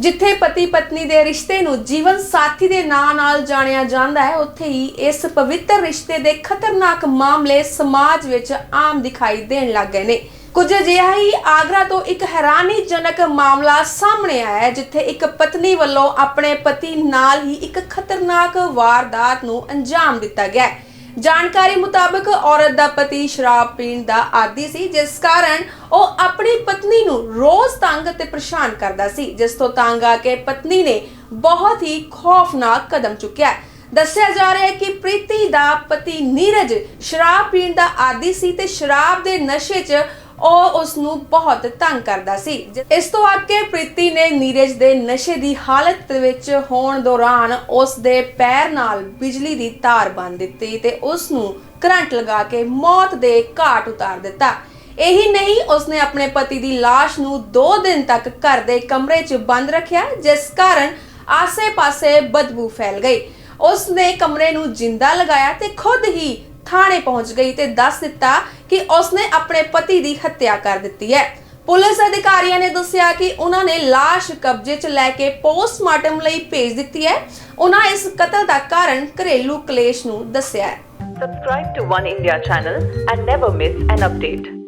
ਜਿੱਥੇ ਪਤੀ ਪਤਨੀ ਦੇ ਰਿਸ਼ਤੇ ਨੂੰ ਜੀਵਨ ਸਾਥੀ ਦੇ ਨਾਂ ਨਾਲ ਜਾਣਿਆ ਜਾਂਦਾ ਹੈ, ਉੱਥੇ ਹੀ ਇਸ ਪਵਿੱਤਰ ਰਿਸ਼ਤੇ ਦੇ ਖਤਰਨਾਕ ਮਾਮਲੇ ਸਮਾਜ ਵਿੱਚ ਆਮ ਦਿਖਾਈ ਦੇਣ ਲੱਗ ਗਏ ਨੇ। ਕੁਝ ਅਜਿਹਾ ਹੀ ਆਗਰਾ ਤੋਂ ਇੱਕ ਹੈਰਾਨੀਜਨਕ ਮਾਮਲਾ ਸਾਹਮਣੇ ਆਇਆ ਹੈ, ਜਿੱਥੇ ਇੱਕ ਪਤਨੀ ਵੱਲੋਂ ਆਪਣੇ ਪਤੀ ਨਾਲ ਹੀ ਇੱਕ ਖਤਰਨਾਕ ਵਾਰਦਾਤ ਨੂੰ ਅੰਜਾਮ ਦਿੱਤਾ ਗਿਆ ਹੈ। ਜਾਣਕਾਰੀ ਮੁਤਾਬਕ ਔਰਤ ਦਾ ਪਤੀ ਸ਼ਰਾਬ ਪੀਣ ਦਾ ਆਦੀ ਸੀ, ਜਿਸ ਕਾਰਨ ਉਹ ਆਪਣੀ ਪਤਨੀ ਨੂੰ ਰੋਜ਼ ਤੰਗ ਤੇ ਪਰੇਸ਼ਾਨ ਕਰਦਾ ਸੀ, ਜਿਸ ਤੋਂ ਤੰਗ ਆ ਕੇ ਪਤਨੀ ਨੇ ਬਹੁਤ ਹੀ ਖੌਫਨਾਕ ਕਦਮ ਚੁੱਕਿਆ ਦੱਸਿਆ ਜਾ ਰਿਹਾ ਹੈ ਕਿ ਪ੍ਰੀਤੀ ਦਾ ਪਤੀ ਨੀਰਜ ਸ਼ਰਾਬ ਪੀਣ ਦਾ ਆਦੀ ਸੀ ਤੇ ਸ਼ਰਾਬ ਦੇ ਨਸ਼ੇ 'ਚ ਉਹ ਉਸ ਨੂੰ ਬਹੁਤ ਤੰਗ ਕਰਦਾ ਸੀ। ਇਸ ਤੋਂ ਅੱਗੇ ਪ੍ਰੀਤੀ ਨੇ ਨੀਰਜ ਦੇ ਨਸ਼ੇ ਦੀ ਹਾਲਤ ਦੇ ਵਿੱਚ ਹੋਣ ਦੌਰਾਨ ਉਸ ਦੇ ਪੈਰ ਨਾਲ ਬਿਜਲੀ ਦੀ ਤਾਰ ਬੰਨ ਦਿੱਤੀ ਤੇ ਉਸ ਨੂੰ ਕਰੰਟ ਲਗਾ ਕੇ ਮੌਤ ਦੇ ਘਾਟ ਉਤਾਰ ਦਿੱਤਾ। ਇਹੀ ਨਹੀਂ, ਉਸਨੇ ਆਪਣੇ ਪਤੀ ਦੀ ਲਾਸ਼ ਨੂੰ 2 ਦਿਨ ਤੱਕ ਘਰ ਦੇ ਕਮਰੇ 'ਚ ਬੰਦ ਰੱਖਿਆ, ਜਿਸ ਕਾਰਨ ਆਸੇ-ਪਾਸੇ ਬਦਬੂ ਫੈਲ ਗਈ। ਉਸਨੇ ਕਮਰੇ ਨੂੰ ਜਿੰਦਾ ਲਗਾਇਆ ਤੇ ਖੁਦ ਹੀ ਥਾਣੇ ਪਹੁੰਚ ਗਈ ਤੇ ਦੱਸ ਦਿੱਤਾ ਕਿ ਉਸਨੇ ਆਪਣੇ ਪਤੀ ਦੀ ਹੱਤਿਆ ਕਰ ਦਿੱਤੀ ਹੈ। ਪੁਲਿਸ ਅਧਿਕਾਰੀਆਂ ਨੇ ਦੱਸਿਆ ਕਿ ਉਹਨਾਂ ਨੇ ਲਾਸ਼ ਕਬਜ਼ੇ 'ਚ ਲੈ ਕੇ ਪੋਸਟਮਾਰਟਮ ਲਈ ਭੇਜ ਦਿੱਤੀ ਹੈ। ਉਹਨਾਂ ਇਸ ਕਤਲ ਦਾ ਕਾਰਨ ਘਰੇਲੂ ਕਲੇਸ਼ ਨੂੰ ਦੱਸਿਆ ਹੈ। Subscribe to One India channel and never miss an update.